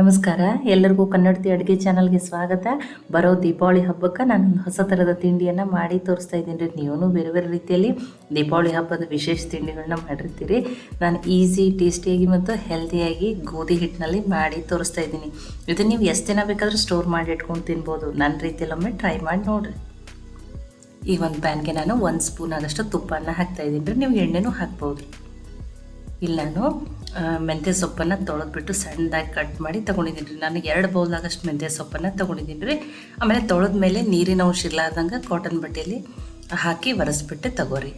ನಮಸ್ಕಾರ. ಎಲ್ಲರಿಗೂ ಕನ್ನಡತಿ ಅಡುಗೆ ಚಾನಲ್ಗೆ ಸ್ವಾಗತ. ಬರೋ ದೀಪಾವಳಿ ಹಬ್ಬಕ್ಕೆ ನಾನು ಹೊಸ ಥರದ ತಿಂಡಿಯನ್ನು ಮಾಡಿ ತೋರಿಸ್ತಾ ಇದ್ದೀನಿ ರೀ. ನೀವು ಬೇರೆ ಬೇರೆ ರೀತಿಯಲ್ಲಿ ದೀಪಾವಳಿ ಹಬ್ಬದ ವಿಶೇಷ ತಿಂಡಿಗಳನ್ನ ಮಾಡಿರ್ತೀರಿ. ನಾನು ಈಸಿ, ಟೇಸ್ಟಿಯಾಗಿ ಮತ್ತು ಹೆಲ್ದಿಯಾಗಿ ಗೋಧಿ ಹಿಟ್ಟಿನಲ್ಲಿ ಮಾಡಿ ತೋರಿಸ್ತಾ ಇದ್ದೀನಿ. ಇದು ನೀವು ಎಷ್ಟು ದಿನ ಬೇಕಾದರೂ ಸ್ಟೋರ್ ಮಾಡಿ ಇಟ್ಕೊಂಡು ತಿನ್ಬೋದು. ನನ್ನ ರೀತಿಯಲ್ಲಿ ಒಮ್ಮೆ ಟ್ರೈ ಮಾಡಿ ನೋಡಿರಿ. ಈ ಒಂದು ಪ್ಯಾನ್ಗೆ ನಾನು ಒಂದು ಸ್ಪೂನ್ ಆದಷ್ಟು ತುಪ್ಪನ ಹಾಕ್ತಾ ಇದ್ದೀನಿ ರೀ. ನೀವು ಎಣ್ಣೆನೂ ಹಾಕ್ಬೋದು. ಇಲ್ಲ ನಾನು ಮೆಂತ್ಯ ಸೊಪ್ಪನ್ನು ತೊಳೆದ್ಬಿಟ್ಟು ಸಣ್ಣದಾಗಿ ಕಟ್ ಮಾಡಿ ತೊಗೊಂಡಿದ್ದೀನಿ ರೀ. ನಾನು ಎರಡು ಬೌಲ್ ಆಗಷ್ಟು ಮೆಂತ್ಯ ಸೊಪ್ಪನ್ನು ತೊಗೊಂಡಿದ್ದೀನಿ ರೀ. ಆಮೇಲೆ ತೊಳೆದ ಮೇಲೆ ನೀರಿನ ಅಂಶ ಇರ್ಲಾರ್ದಂಗೆ ಕಾಟನ್ ಬಟ್ಟೆಯಲ್ಲಿ ಹಾಕಿ ಒರೆಸ್ಬಿಟ್ಟು ತಗೋರಿ.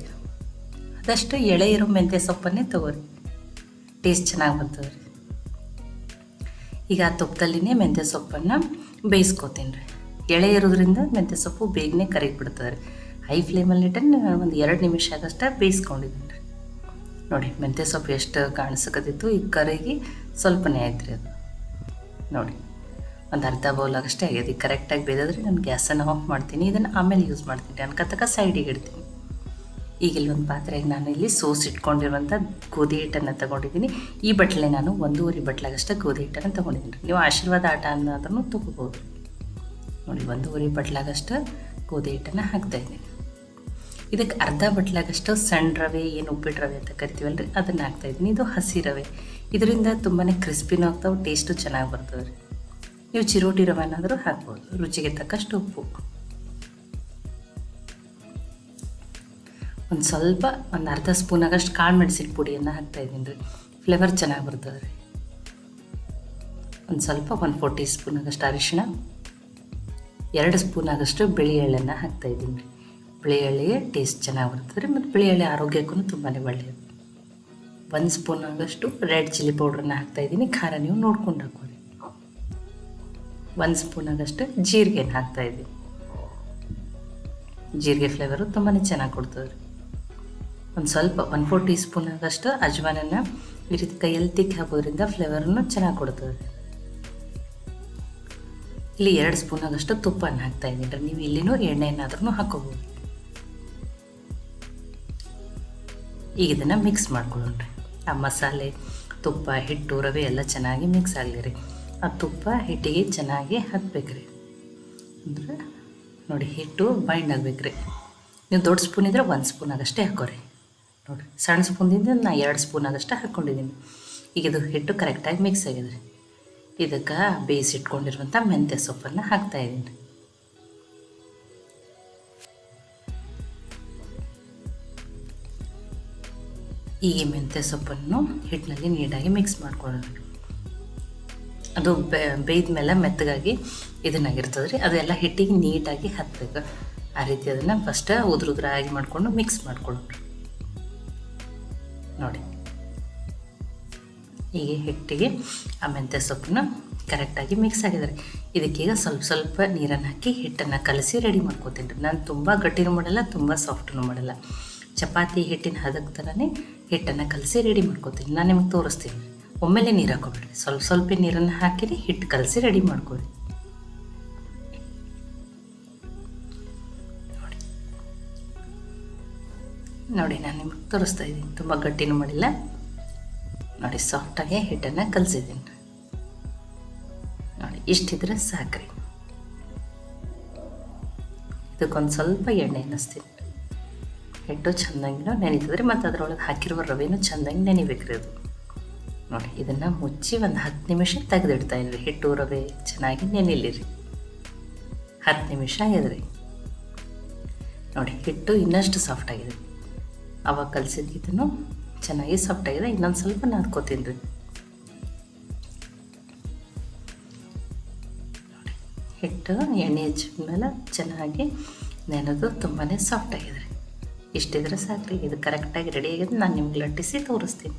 ಅದಷ್ಟು ಎಳೆ ಇರೋ ಮೆಂತ್ಯ ಸೊಪ್ಪನ್ನೇ ತಗೋರಿ. ಟೇಸ್ಟ್ ಚೆನ್ನಾಗಿ ಬರ್ತದೆ ರೀ ಈಗ ಆ ತುಪ್ಪದಲ್ಲಿನೇ ಮೆಂತ್ಯ ಸೊಪ್ಪನ್ನು ಬೇಯಿಸ್ಕೊತೀನಿ ರೀ. ಎಳೆ ಇರೋದ್ರಿಂದ ಮೆಂತ್ಯ ಸೊಪ್ಪು ಬೇಗನೆ ಕರಗಿ ಬಿಡ್ತದೆ ರೀ ಹೈ ಫ್ಲೇಮಲ್ಲಿ ಇಟ್ಟು ಒಂದು ಎರಡು ನಿಮಿಷ ಆಗಷ್ಟೇ ಬೇಯಿಸ್ಕೊಂಡಿದ್ದೀನಿ ರೀ. ನೋಡಿ, ಮೆಂತ್ಯ ಸೊಪ್ಪು ಎಷ್ಟು ಕಾಣಿಸಕತ್ತಿತ್ತು ಈಗ ಕರಗಿ ಸ್ವಲ್ಪನೇ ಆಯ್ತು ರೀ ಅದು. ನೋಡಿ, ಒಂದು ಅರ್ಧ ಬೌಲ್ ಆಗಷ್ಟೇ ಆಗ್ಯದ. ಈಗ ಕರೆಕ್ಟಾಗಿ ಬೇದಾದ್ರೆ ನಾನು ಗ್ಯಾಸನ್ನು ಆಫ್ ಮಾಡ್ತೀನಿ, ಇದನ್ನು ಆಮೇಲೆ ಯೂಸ್ ಮಾಡ್ತೀನಿ. ಅನ್ಕತಕ್ಕ ಸೈಡಿಗೆ ಇಡ್ತೀನಿ. ಈಗ ಇಲ್ಲೊಂದು ಪಾತ್ರೆಗೆ ನಾನು ಇಲ್ಲಿ ಸೋಸ್ ಇಟ್ಕೊಂಡಿರುವಂಥ ಗೋಧಿ ಹಿಟ್ಟನ್ನು ತಗೊಂಡಿದ್ದೀನಿ. ಈ ಬಟ್ಲೆ ನಾನು ಒಂದೂವರೆ ಬಟ್ಲಾಗಷ್ಟೇ ಗೋಧಿ ಹಿಟ್ಟನ್ನು ತೊಗೊಂಡಿದ್ದೀನಿ. ನೀವು ಆಶೀರ್ವಾದ ಆಟ ಅನ್ನೋದನ್ನು ತೊಗೋಬೋದು ನೋಡಿ, ಒಂದೂವರೆ ಬಟ್ಲಾಗಷ್ಟು ಗೋಧಿ ಹಿಟ್ಟನ್ನು ಹಾಕ್ತಾಯಿದ್ದೀನಿ ಇದಕ್ಕೆ ಅರ್ಧ ಬಟ್ಲಾಗಷ್ಟು ಸಣ್ಣ ರವೆ, ಏನು ಉಪ್ಪಿಟ್ಟು ರವೆ ಅಂತ ಕರಿತೀವಲ್ಲ ರೀ ಅದನ್ನು ಹಾಕ್ತಾಯಿದ್ದೀನಿ. ಇದು ಹಸಿ ರವೆ. ಇದರಿಂದ ತುಂಬಾ ಕ್ರಿಸ್ಪಿನೂ ಆಗ್ತಾವೆ, ಟೇಸ್ಟು ಚೆನ್ನಾಗಿ ಬರ್ತದೆ ರೀ ನೀವು ಚಿರೋಟಿ ರವೆ ರವೆನಾದರೂ ಹಾಕ್ಬೋದು. ರುಚಿಗೆ ತಕ್ಕಷ್ಟು ಉಪ್ಪು. ಒಂದು ಸ್ವಲ್ಪ, ಒಂದು ಅರ್ಧ ಸ್ಪೂನ್ ಆಗಷ್ಟು ಕಾಳು ಮೆಣಸಿನ ಪುಡಿಯನ್ನು ಹಾಕ್ತಾಯಿದ್ದೀನಿ ರೀ ಫ್ಲೇವರ್ ಚೆನ್ನಾಗಿ ಬರ್ತದೆ ರೀ ಒಂದು ಸ್ವಲ್ಪ, ಒಂದು ಫೋರ್ ಟೀ ಸ್ಪೂನ್ ಆಗಷ್ಟು ಅರಿಶಿಣ. ಎರಡು ಸ್ಪೂನ್ ಆಗಷ್ಟು ಬಿಳಿ ಎಳ್ಳನ್ನು ಹಾಕ್ತಾಯಿದ್ದೀನಿ ರೀ ಬಿಳಿ ಟೇಸ್ಟ್ ಚೆನ್ನಾಗಿ ಬರ್ತದೆ ರೀ ಮತ್ತು ಬಿಳಿ ಎಳ್ಳಿ ಆರೋಗ್ಯಕ್ಕೂ ತುಂಬಾ ಒಳ್ಳೆಯದು ಒಂದು ಸ್ಪೂನ್ ಆಗಷ್ಟು ರೆಡ್ ಚಿಲ್ಲಿ ಪೌಡ್ರನ್ನ ಹಾಕ್ತಾಯಿದ್ದೀನಿ ಖಾರ ನೀವು ನೋಡ್ಕೊಂಡು ಹಾಕೋರಿ ಒಂದು ಸ್ಪೂನ್ ಆಗಷ್ಟು ಜೀರಿಗೆನ ಹಾಕ್ತಾಯಿದ್ದೀನಿ ಜೀರಿಗೆ ಫ್ಲೇವರು ತುಂಬಾ ಚೆನ್ನಾಗಿ ಕೊಡ್ತದೆ ರೀ ಒಂದು ಸ್ವಲ್ಪ ಒನ್ ಫೋರ್ ಟೀ ಸ್ಪೂನ್ ಆಗಷ್ಟು ಅಜ್ವಾನನ್ನು ಈ ರೀತಿ ಕೈಯಲ್ಲಿ ತಿಕ್ಕಿ ಹಾಕೋದ್ರಿಂದ ಫ್ಲೇವರನ್ನು ಚೆನ್ನಾಗಿ ಕೊಡ್ತದೆ ಇಲ್ಲಿ ಎರಡು ಸ್ಪೂನ್ ಆಗಷ್ಟು ತುಪ್ಪನ ಹಾಕ್ತಾ ಇದ್ದೀನಿ. ನೀವು ಇಲ್ಲಿನೂ ಎಣ್ಣೆಯನ್ನಾದ್ರೂ ಹಾಕೋಬೋದು. ಈಗ ಇದನ್ನು ಮಿಕ್ಸ್ ಮಾಡ್ಕೊಳ್ಳೋಣ ರೀ. ಆ ಮಸಾಲೆ, ತುಪ್ಪ, ಹಿಟ್ಟು, ರವೆ ಎಲ್ಲ ಚೆನ್ನಾಗಿ ಮಿಕ್ಸ್ ಆಗಲಿ ರೀ. ಆ ತುಪ್ಪ, ಹಿಟ್ಟಿಗೆ ಚೆನ್ನಾಗಿ ಹತ್ಬೇಕು ರೀ. ಅಂದ್ರೆ ನೋಡಿ ಹಿಟ್ಟು ಬೈಂಡ್ ಆಗ್ಬೇಕು ರೀ. ನೀವು ದೊಡ್ಡ ಸ್ಪೂನ್ ಇದ್ದರೆ ಒಂದು ಸ್ಪೂನ್ ಆಗಷ್ಟೇ ಹಾಕೋರಿ. ನೋಡಿ, ಸಣ್ಣ ಸ್ಪೂನಿಂದ ನಾ ಎರಡು ಸ್ಪೂನ್ ಆಗಷ್ಟೇ ಹಾಕ್ಕೊಂಡಿದ್ದೀನಿ ಈಗ ಇದು ಹಿಟ್ಟು ಕರೆಕ್ಟಾಗಿ ಮಿಕ್ಸ್ ಆಗಿದೆ ರೀ. ಇದಕ್ಕೆ ಬೇಯಿಸಿಟ್ಕೊಂಡಿರುವಂಥ ಮೆಂತ್ಯ ಸೊಪ್ಪನ್ನು ಹಾಕ್ತಾಯಿದ್ದೀನಿ ರೀ ಈಗ ಮೆಂತ್ಯ ಸೊಪ್ಪನ್ನು ಹಿಟ್ಟಿನಲ್ಲಿ ನೀಟಾಗಿ ಮಿಕ್ಸ್ ಮಾಡ್ಕೊಳ್ಳೋಣ. ಅದು ಬೇಯ್ದ ಮೇಲೆ ಮೆತ್ತಗಾಗಿ ಇದನ್ನಾಗಿರ್ತದೆ ರೀ ಅದೆಲ್ಲ ಹಿಟ್ಟಿಗೆ ನೀಟಾಗಿ ಹತ್ತಬೇಕು ಆ ರೀತಿ ಅದನ್ನು ಫಸ್ಟ್ ಉದುರುದ್ರ ಆಗಿ ಮಾಡಿಕೊಂಡು ಮಿಕ್ಸ್ ಮಾಡ್ಕೊಳ್ಳೋಣ. ನೋಡಿ. ಈಗ ಹಿಟ್ಟಿಗೆ ಆ ಮೆಂತ್ಯ ಸೊಪ್ಪನ್ನು ಕರೆಕ್ಟಾಗಿ ಮಿಕ್ಸ್ ಆಗಿದೆ ರೀ ಇದಕ್ಕೀಗ ಸ್ವಲ್ಪ ಸ್ವಲ್ಪ ನೀರನ್ನು ಹಾಕಿ ಹಿಟ್ಟನ್ನು ಕಲಸಿ ರೆಡಿ ಮಾಡ್ಕೋತೀನಿ ರೀ. ನಾನು ತುಂಬ ಗಟ್ಟಿನೂ ಮಾಡಲ್ಲ, ತುಂಬ ಸಾಫ್ಟೂ ಮಾಡಲ್ಲ. ಚಪಾತಿ ಹಿಟ್ಟಿನ ಹದಕ್ಕೆ ಥರನೇ ಹಿಟ್ಟನ್ನು ಕಲಸಿ ರೆಡಿ ಮಾಡ್ಕೋತೀನಿ. ನಾನು ನಿಮಗೆ ತೋರಿಸ್ತೀನಿ. ಒಮ್ಮೆಲೆ ನೀರು ಹಾಕೋಬೇಡ್ರಿ ಸ್ವಲ್ಪ ಸ್ವಲ್ಪ ನೀರನ್ನು ಹಾಕಿರಿ ಹಿಟ್ಟು ಕಲಸಿ ರೆಡಿ ಮಾಡ್ಕೊಳ್ಳಿ ನೋಡಿ. ನೋಡಿ, ನಾನು ನಿಮಗೆ ತೋರಿಸ್ತಾ ಇದ್ದೀನಿ. ತುಂಬ ಗಟ್ಟಿನೂ ಮಾಡಿಲ್ಲ. ನೋಡಿ ಸಾಫ್ಟಾಗಿ ಹಿಟ್ಟನ್ನು ಕಲಸಿದ್ದೀನಿ. ನೋಡಿ, ಇಷ್ಟಿದ್ರೆ ಸಾಕ್ರಿ. ಇದಕ್ಕೊಂದು ಸ್ವಲ್ಪ ಎಣ್ಣೆ ಅನ್ನಿಸ್ತೀನಿ. ಹಿಟ್ಟು ಚೆಂದಂಗಿನ ನೆನೀತದ್ರಿ ರೀ ಮತ್ತು ಅದರೊಳಗೆ ಹಾಕಿರುವ ರವೆನೂ ಚೆಂದಂಗೆ ನೆನಿಬೇಕ್ರಿ ಅದು. ನೋಡಿ, ಇದನ್ನು ಮುಚ್ಚಿ ಒಂದು ಹತ್ತು ನಿಮಿಷ ತೆಗೆದಿಡ್ತಾ ಇದ್ರಿ ಹಿಟ್ಟು, ರವೆ ಚೆನ್ನಾಗಿ ನೆನಿಲಿ ರೀ ಹತ್ತು ನಿಮಿಷ ಆಗಿದೆ ರೀ ನೋಡಿ, ಹಿಟ್ಟು ಇನ್ನಷ್ಟು ಸಾಫ್ಟ್ ಆಗಿದೆ. ಅವಾಗ ಕಲಸಿದ್ದನ್ನು ಚೆನ್ನಾಗಿ ಸಾಫ್ಟ್ ಆಗಿದೆ. ಇನ್ನೊಂದು ಸ್ವಲ್ಪ ನಾದ್ಕೋತೀನಿ ರೀ. ಹಿಟ್ಟು ಎಣ್ಣೆ ಹಚ್ಚಿದ ಮೇಲೆ ಚೆನ್ನಾಗಿ ನೆನೆದು ತುಂಬಾ ಸಾಫ್ಟ್ ಆಗಿದೆ. ರೀ ಇಷ್ಟಿದ್ರೆ ಸಾಕ್ರಿ, ಇದು ಕರೆಕ್ಟಾಗಿ ರೆಡಿ ಆಗಿದೆ ನಾನು ನಿಮ್ಗೆ ಲಟ್ಟಿಸಿ ತೋರಿಸ್ತೀನಿ.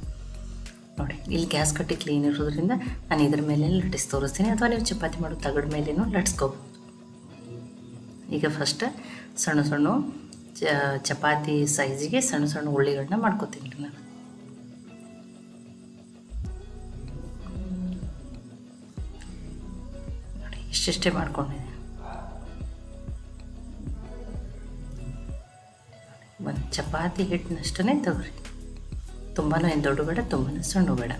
ನೋಡಿ, ಇಲ್ಲಿ ಗ್ಯಾಸ್ ಕಟ್ಟಿ ಕ್ಲೀನ್ ಇರೋದ್ರಿಂದ ನಾನು ಇದ್ರ ಮೇಲೆ ಲಟ್ಟಿಸಿ ತೋರಿಸ್ತೀನಿ. ಅಥವಾ ನೀವು ಚಪಾತಿ ಮಾಡೋ ತಗಡ ಮೇಲೇನೂ ಲಟ್ಸ್ಕೋಬೋದು ಈಗ ಫಸ್ಟ್ ಸಣ್ಣ ಸಣ್ಣ ಚಪಾತಿ ಸೈಜಿಗೆ ಸಣ್ಣ ಸಣ್ಣ ಉಳ್ಳಿಗಳನ್ನ ಮಾಡ್ಕೋತೀನಿ ನಾನು. ನೋಡಿ, ಇಷ್ಟಿಷ್ಟೇ ಮಾಡ್ಕೊಂಡಿದ್ದೀನಿ. ಚಪಾತಿ ಹಿಟ್ಟಿನಷ್ಟೇ ತಗೋರಿ. ತುಂಬಾ ಏನು ದೊಡ್ಡ ಬೇಡ ತುಂಬಾ ಸಣ್ಣ ಬೇಡ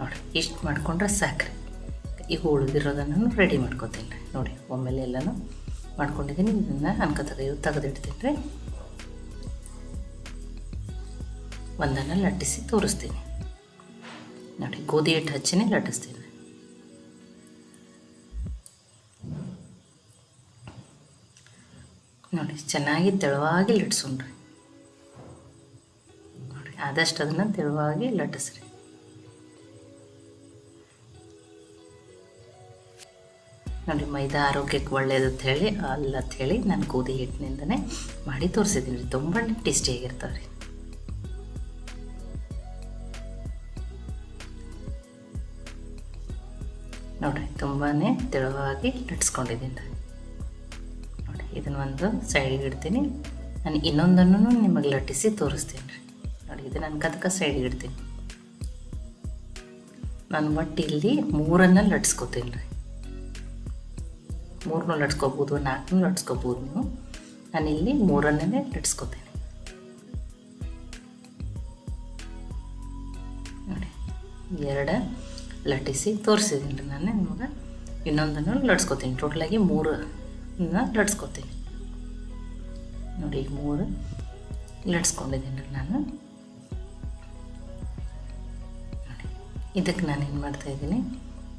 ನೋಡಿ ಇಷ್ಟು ಮಾಡಿಕೊಂಡ್ರೆ ಸಾಕ್ರಿ. ಈಗ ಉಳಿದಿರೋದನ್ನು ರೆಡಿ ಮಾಡ್ಕೊತೀನಿ. ನೋಡಿ, ಒಮ್ಮೆಲೆ ಎಲ್ಲನೂ ಮಾಡ್ಕೊಂಡಿದ್ದೀನಿ. ಇದನ್ನು ಅನ್ಕ ತೆಗೆಯು ತೆಗೆದಿಡ್ತೀನಿ. ರೀ ಒಂದನ್ನು ಲಟ್ಟಿಸಿ ತೋರಿಸ್ತೀನಿ. ನೋಡಿ, ಗೋಧಿ ಹಿಟ್ಟು ಹಚ್ಚಿನೇ ಲಟ್ಟಿಸ್ತೀನಿ. ಚೆನ್ನಾಗಿ ತೆಳುವಾಗಿ ಲಟ್ಸೋಣ್ರಿ ನೋಡಿ ಆದಷ್ಟು ಅದನ್ನು ತೆಳುವಾಗಿ ಲಟ್ಟಿಸ್ರಿ. ನೋಡಿ ಮೈದಾ ಆರೋಗ್ಯಕ್ಕೆ ಒಳ್ಳೆಯದು ಅಂತ ಹೇಳಿ, ಅಲ್ಲ ಅಂತ ಹೇಳಿ ನಾನು ಗೋಧಿ ಹಿಟ್ಟಿನಿಂದನೇ ಮಾಡಿ ತೋರಿಸಿದ್ದೀನಿ ರೀ. ತುಂಬ ಟೇಸ್ಟಿಯಾಗಿರ್ತಾವೆ ರೀ. ನೋಡಿರಿ ತುಂಬಾ ತೆಳುವಾಗಿ ಲಟ್ಸ್ಕೊಂಡಿದ್ದೀನಿ ರೀ. ಇದನ್ನು ಒಂದು ಸೈಡಿಗೆ ಇಡ್ತೀನಿ. ನಾನು ಇನ್ನೊಂದನ್ನು ನಿಮಗೆ ಲಟ್ಟಿಸಿ ತೋರಿಸ್ತೀನಿ. ನೋಡಿ, ಇದು ನಾನು ಕದಕ ಸೈಡಿಗೆ ಇಡ್ತೀನಿ. ನಾನು ಒಟ್ಟು ಇಲ್ಲಿ ಮೂರನ್ನು ಲಟ್ಸ್ಕೊತೀನಿ ರೀ. ಮೂರನ್ನೂ ಲಟ್ಸ್ಕೋಬೋದು, ನಾಲ್ಕನ್ನೂ ಲಟ್ಸ್ಕೋಬೋದು ನೀವು. ಇಲ್ಲಿ ಮೂರನ್ನೇ ಲಟ್ಸ್ಕೊತೀನಿ. ನೋಡಿ, ಎರಡು ಲಟ್ಟಿಸಿ ತೋರಿಸಿದ್ದೀನಿ ರೀ ನಾನು ನಿಮಗೆ. ಇನ್ನೊಂದನ್ನು ಲಟ್ಸ್ಕೊತೀನಿ. ಟೋಟಲಾಗಿ ಮೂರು ಲಟ್ಸ್ಕೊತೀನಿ ನೋಡಿ, ಈಗ ಮೂರು. ಲಟ್ಸ್ಕೊಂಡಿದ್ದೀನಿ ನಾನು. ಇದಕ್ಕೆ ನಾನು ಏನು ಮಾಡ್ತಾಯಿದ್ದೀನಿ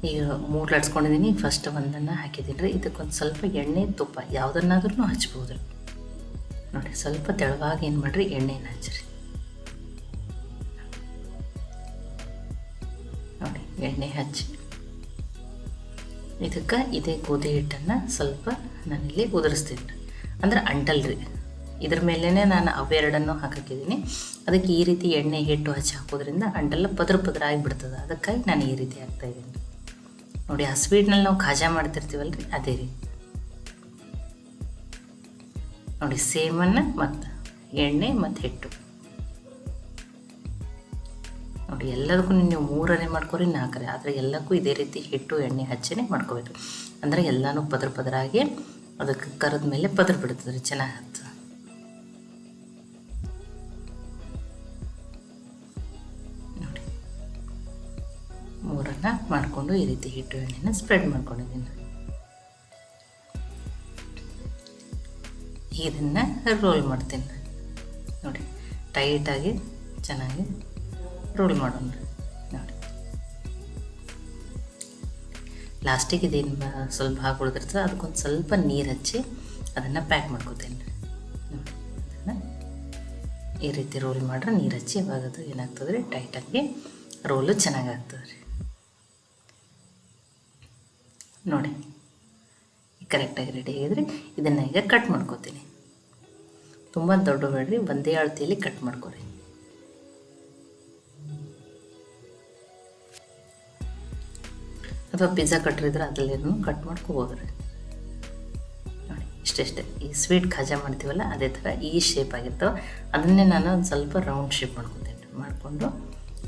ಈಗ ಮೂರು ಲಟ್ಸ್ಕೊಂಡಿದ್ದೀನಿ ಫಸ್ಟ್ ಒಂದನ್ನು ಹಾಕಿದ್ದೀನಿ ರೀ. ಇದಕ್ಕೊಂದು ಸ್ವಲ್ಪ ಎಣ್ಣೆ, ತುಪ್ಪ ಯಾವುದನ್ನಾದ್ರೂ ಹಚ್ಬೋದು ನೋಡಿ, ಸ್ವಲ್ಪ ತೆಳುವಾಗಿ ಏನು ಮಾಡಿರಿ, ಎಣ್ಣೆನ ಹಚ್ಚಿರಿ. ನೋಡಿ, ಎಣ್ಣೆ ಹಚ್ಚಿ. ಇದಕ್ಕೆ ಇದೇ ಗೋಧಿ ಹಿಟ್ಟನ್ನು ಸ್ವಲ್ಪ ನಾನಿಲ್ಲಿ ಉದುರಿಸ್ತೀನಿ ಅಂದರೆ ಅಂಟಲ್ರಿ. ಇದ್ರ ಮೇಲೇ ನಾನು ಅವೆರಡನ್ನು ಹಾಕಿದ್ದೀನಿ ಅದಕ್ಕೆ ಈ ರೀತಿ ಎಣ್ಣೆ ಹಿಟ್ಟು ಹಚ್ಚಿ ಹಾಕೋದ್ರಿಂದ ಅಂಟೆಲ್ಲ ಪದ್ರ ಪದ್ರ ಆಗಿಬಿಡ್ತದೆ. ಅದಕ್ಕಾಗಿ ನಾನು ಈ ರೀತಿ ಹಾಕ್ತಾಯಿದ್ದೀನಿ ನೋಡಿ, ಆ ಸ್ವೀಟ್ನಲ್ಲಿ ನಾವು ಖಾಜಾ ಮಾಡ್ತಿರ್ತೀವಲ್ಲ ಅದೇ ರೀ ನೋಡಿ, ಸೇಮನ್ನು ಮತ್ತು ಎಣ್ಣೆ ಮತ್ತು ಹಿಟ್ಟು. ನೋಡಿ, ಎಲ್ಲದಕ್ಕೂ ನೀವು ಮೂರನೇ ಮಾಡ್ಕೊರಿ ನಾಲ್ಕರೆ ಆದರೆ ಎಲ್ಲಕ್ಕೂ ಇದೇ ರೀತಿ ಹಿಟ್ಟು, ಎಣ್ಣೆ ಹಚ್ಚನೇ ಮಾಡ್ಕೋಬೇಕು. ಅಂದರೆ ಎಲ್ಲನೂ ಪದ್ರ ಪದರಾಗಿ ಅದಕ್ಕೆ ಕರೆದ ಮೇಲೆ ಪದ್ರ ಬಿಡ್ತದೆ ರೀ ಚೆನ್ನಾಗಿ ಹತ್ತು ನೋಡಿ. ಮೂರನ್ನು ಮಾಡಿಕೊಂಡು ಈ ರೀತಿ ಹಿಟ್ಟು, ಎಣ್ಣೆನ ಸ್ಪ್ರೆಡ್ ಮಾಡ್ಕೊಂಡಿದ್ದೀನಿ. ಇದನ್ನು ರೋಲ್ ಮಾಡ್ತೀನಿ. ನೋಡಿ ಟೈಟಾಗಿ ಚೆನ್ನಾಗಿ ರೋಲ್ ಮಾಡೋಣ ನೋಡಿ. ಲಾಸ್ಟಿಗೆ ಇದೇನು ಸ್ವಲ್ಪ ಹಾಕಿ ಉಳಿದಿರ್ತದೆ ಅದಕ್ಕೊಂದು ಸ್ವಲ್ಪ ನೀರು ಹಚ್ಚಿ ಅದನ್ನು ಪ್ಯಾಕ್ ಮಾಡ್ಕೋತೀನಿ. ನೋಡಿ ಈ ರೀತಿ ರೋಲ್ ಮಾಡ್ರೆ ನೀರು ಹಚ್ಚಿ ಇವಾಗ ಅದು ಏನಾಗ್ತದೆ ರೀ ಟೈಟಾಗಿ ರೋಲು ಚೆನ್ನಾಗಾಗ್ತದೆ ರೀ ನೋಡಿ ಕರೆಕ್ಟಾಗಿ ರೆಡಿ ಆಗಿದ್ರೆ. ಇದನ್ನು ಈಗ ಕಟ್ ಮಾಡ್ಕೋತೀನಿ. ತುಂಬ ದೊಡ್ಡ ಬೇಡ್ರಿ ಒಂದೇ ಅಳತೆಯಲ್ಲಿ ಕಟ್ ಮಾಡ್ಕೊರಿ. ಅಥವಾ ಪಿಜ್ಜಾ ಕಟ್ಟಿದ್ರೆ ಇದ್ರೆ ಅದರಲ್ಲೇನು ಕಟ್ ಮಾಡ್ಕೋಬೋದು ರೀ ನೋಡಿ, ಇಷ್ಟೆಷ್ಟೇ. ಈ ಸ್ವೀಟ್ ಖಜಾ ಮಾಡ್ತೀವಲ್ಲ, ಅದೇ ಥರ ಈ ಶೇಪ್ ಆಗಿರ್ತಾವೆ. ಅದನ್ನೇ ನಾನು ಒಂದು ಸ್ವಲ್ಪ ರೌಂಡ್ ಶೇಪ್ ಮಾಡ್ಕೊತೇನೆ. ಮಾಡಿಕೊಂಡು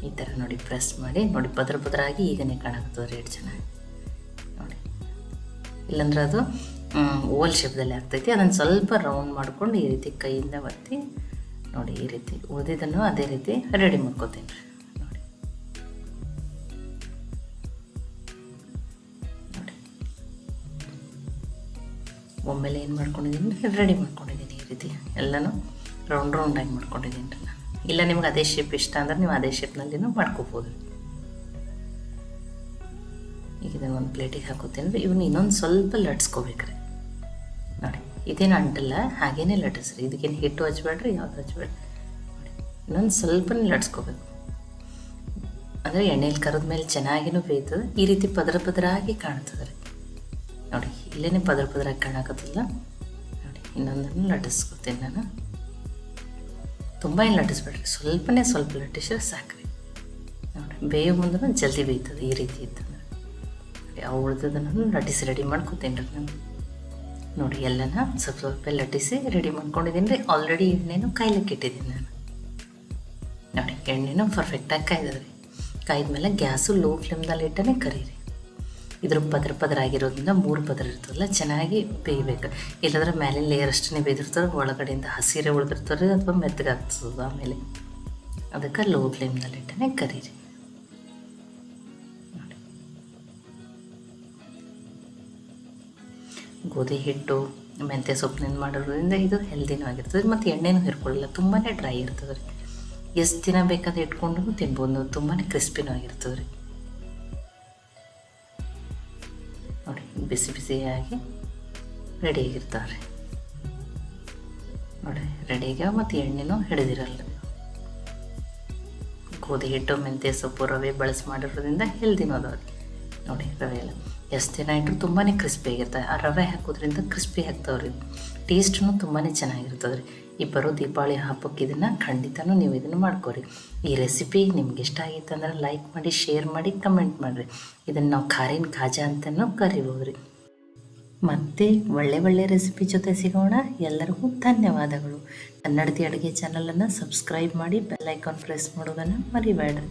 ಈ ಥರ ನೋಡಿ ಪ್ರೆಸ್ ಮಾಡಿ, ನೋಡಿ, ಪದ್ರ ಪದರಾಗಿ ಈಗನೇ ಕಾಣಾಗ್ತದೆ ರೇಟ್ ಚೆನ್ನಾಗಿ ನೋಡಿ. ಇಲ್ಲಾಂದ್ರೆ ಅದು ಓವಲ್ ಶೇಪ್ದಲ್ಲಿ ಆಗ್ತೈತಿ. ಅದನ್ನು ಸ್ವಲ್ಪ ರೌಂಡ್ ಮಾಡ್ಕೊಂಡು ಈ ರೀತಿ ಕೈಯಿಂದ ಒತ್ತಿ, ನೋಡಿ, ಈ ರೀತಿ ಉಳಿದಿದ್ದನ್ನು ಅದೇ ರೀತಿ ರೆಡಿ ಮಾಡ್ಕೋತೀನಿ. ರೀ ಒಮ್ಮೆಲೆ ಏನು ಮಾಡ್ಕೊಂಡಿದ್ದೀನಿ ರೆಡಿ ಮಾಡ್ಕೊಂಡಿದ್ದೀನಿ ಈ ರೀತಿ. ಎಲ್ಲನೂ ರೌಂಡ್ ರೌಂಡಾಗಿ ಮಾಡ್ಕೊಂಡಿದ್ದೀನಿ ರೀ ನಾನು. ಇಲ್ಲ ನಿಮ್ಗೆ ಅದೇ ಶೇಪ್ ಇಷ್ಟ ಅಂದ್ರೆ ನೀವು ಅದೇ ಶೇಪ್ನಲ್ಲಿನೂ ಮಾಡ್ಕೋಬೋದು. ಈಗ ಇದನ್ನು ಒಂದು ಪ್ಲೇಟಿಗೆ ಹಾಕೋತೀನಿ ರೀ. ಇವನ್ನ ಇನ್ನೊಂದು ಸ್ವಲ್ಪ ಲಟ್ಸ್ಕೋಬೇಕ್ರಿ. ನೋಡಿ, ಇದೇನು ಅಂಟಲ್ಲ, ಹಾಗೇನೆ ಲಟ್ಟಿಸ್ರಿ ಇದಕ್ಕೇನು ಹಿಟ್ಟು ಹಚ್ಬೇಡ್ರಿ, ಯಾವ್ದು ಹಚ್ಬೇಡ್ರಿ. ಇನ್ನೊಂದು ಸ್ವಲ್ಪನೇ ಲಟ್ಸ್ಕೋಬೇಕು. ಅಂದರೆ ಎಣ್ಣೆಲಿ ಕರೆದ ಮೇಲೆ ಚೆನ್ನಾಗಿನೂ ಬೇಯ್ತದೆ, ಈ ರೀತಿ ಪದರ ಪದರಾಗಿ ಕಾಣ್ತದೆ ರೀ. ನೋಡಿ ಇಲ್ಲೇ ಪದರ ಪದರ ಕಾಣಾಕತ್ತಿಲ್ಲ. ನೋಡಿ, ಇನ್ನೊಂದನ್ನು ಲಟ್ಟಿಸ್ಕೊತೀನಿ ನಾನು. ತುಂಬ ಏನು ಲಟ್ಟಿಸ್ಬೇಡ್ರಿ ಸ್ವಲ್ಪನೇ ಸ್ವಲ್ಪ ಲಟ್ಟಿಸಿದ್ರೆ ಸಾಕ್ರಿ. ನೋಡಿ, ಬೇಯೋ ಮುಂದೆ ಜಲ್ದಿ ಬೇಯ್ತದೆ, ಈ ರೀತಿ ಇತ್ತಂದ್ರೆ. ಯಾವ ಉಳಿದದನ್ನು ಲಟ್ಟಿಸಿ ರೆಡಿ ಮಾಡ್ಕೊತೀನಿ ರೀ ನಾನು. ನೋಡಿ, ಎಲ್ಲನ ಸ್ವಲ್ಪ ಸ್ವಲ್ಪ ಲಟ್ಟಿಸಿ ರೆಡಿ ಮಾಡ್ಕೊಂಡಿದ್ದೀನಿ ರೀ. ಆಲ್ರೆಡಿ ಎಣ್ಣೆನೂ ಕಾಯ್ಲಿಕ್ಕೆ ಇಟ್ಟಿದ್ದೀನಿ ನಾನು. ನೋಡಿ, ಎಣ್ಣೆನೂ ಪರ್ಫೆಕ್ಟಾಗಿ ಕಾಯ್ದದ್ರಿ ಕಾಯ್ದ ಮೇಲೆ ಗ್ಯಾಸು ಲೋ ಫ್ಲೇಮ್ದಲ್ಲಿ ಇಟ್ಟನೇ ಕರೀರಿ. ಇದ್ರ ಪದರ ಪದರ ಆಗಿರೋದ್ರಿಂದ ಮೂರು ಪದ್ರ ಇರ್ತದಲ್ಲ, ಚೆನ್ನಾಗಿ ಬೇಯಬೇಕು. ಇಲ್ಲಂದ್ರೆ ಮೇಲಿನ ಲೇಯರ್ ಅಷ್ಟೇ ಬೇದಿರ್ತಾರೆ ಒಳಗಡೆಯಿಂದ ಹಸಿರೆ ಉಳಿದಿರ್ತಾರೆ ಅಥವಾ ಮೆತ್ತಗಾಗ್ತದ ಆಮೇಲೆ. ಅದಕ್ಕೆ ಲೋ ಫ್ಲೇಮ್ನಲ್ಲಿ ಇಟ್ಟನೆ ಕರೀರಿ. ಗೋಧಿ ಹಿಟ್ಟು, ಮೆಂತ್ಯ ಸೊಪ್ಪಿನಿಂದ ಮಾಡೋದ್ರಿಂದ ಇದು ಹೆಲ್ದಿನೂ ಆಗಿರ್ತದೆ. ಮತ್ತು ಎಣ್ಣೆನೂ ಹಿರ್ಕೊಳ್ಳಲ್ಲ ತುಂಬಾ ಡ್ರೈ ಇರ್ತದೆ ರೀ. ಎಷ್ಟು ದಿನ ಬೇಕಾದ್ರೆ ಇಟ್ಕೊಂಡು ತಿನ್ಬೋದು ತುಂಬಾ ಕ್ರಿಸ್ಪಿನೂ ಆಗಿರ್ತದೆ ರೀ. ಬಿಸಿ ಬಿಸಿಯಾಗಿ ರೆಡಿಯಾಗಿರ್ತಾವೆ ರೀ ನೋಡಿ, ರೆಡಿಯಾಗ್ಯಾವ ಮತ್ತು ಎಣ್ಣೆನೂ ಹಿಡಿದಿರಲ್ಲ. ಗೋಧಿ ಹಿಟ್ಟು, ಮೆಂತ್ಯ ಸೊಪ್ಪು, ರವೆ ಬಳಸಿ ಮಾಡಿರೋದ್ರಿಂದ ಹೆಲ್ದಿನೂ ಅದಾವೆ ನೋಡಿ, ರವೆ ಎಲ್ಲ. ಎಷ್ಟು ದಿನ ಇಟ್ಟರು ತುಂಬಾ ಕ್ರಿಸ್ಪಿ ಆಗಿರ್ತವೆ ಆ ರವೆ ಹಾಕೋದ್ರಿಂದ ಕ್ರಿಸ್ಪಿ ಆಗ್ತಾವೆ ಟೇಸ್ಟ್ನು ಟೇಸ್ಟೂ ತುಂಬಾ ಚೆನ್ನಾಗಿರ್ತದೆ ರೀ ಈ ಬರೋ ದೀಪಾವಳಿ ಹಬ್ಬಕ್ಕೆ ಇದನ್ನು ಖಂಡಿತನೂ ನೀವು ಇದನ್ನು ಮಾಡ್ಕೋರಿ. ಈ ರೆಸಿಪಿ ನಿಮ್ಗೆ ಇಷ್ಟ ಆಗಿತ್ತು ಅಂದ್ರೆ ಲೈಕ್ ಮಾಡಿ ಶೇರ್ ಮಾಡಿ ಕಮೆಂಟ್ ಮಾಡಿರಿ. ಇದನ್ನು ನಾವು ಖಾರಿನ ಖಾಜಾ ಅಂತಲೂ ಕರಿಬೋದು ರೀ ಮತ್ತೆ ಒಳ್ಳೆ ಒಳ್ಳೆ ರೆಸಿಪಿ ಜೊತೆ ಸಿಗೋಣ. ಎಲ್ಲರಿಗೂ ಧನ್ಯವಾದಗಳು. ಕನ್ನಡತಿ ಅಡುಗೆ ಚಾನಲನ್ನು ಸಬ್ಸ್ಕ್ರೈಬ್ ಮಾಡಿ ಬೆಲ್ ಐಕಾನ್ ಪ್ರೆಸ್ ಮಾಡೋದನ್ನು ಮರಿಬೇಡ್ರಿ.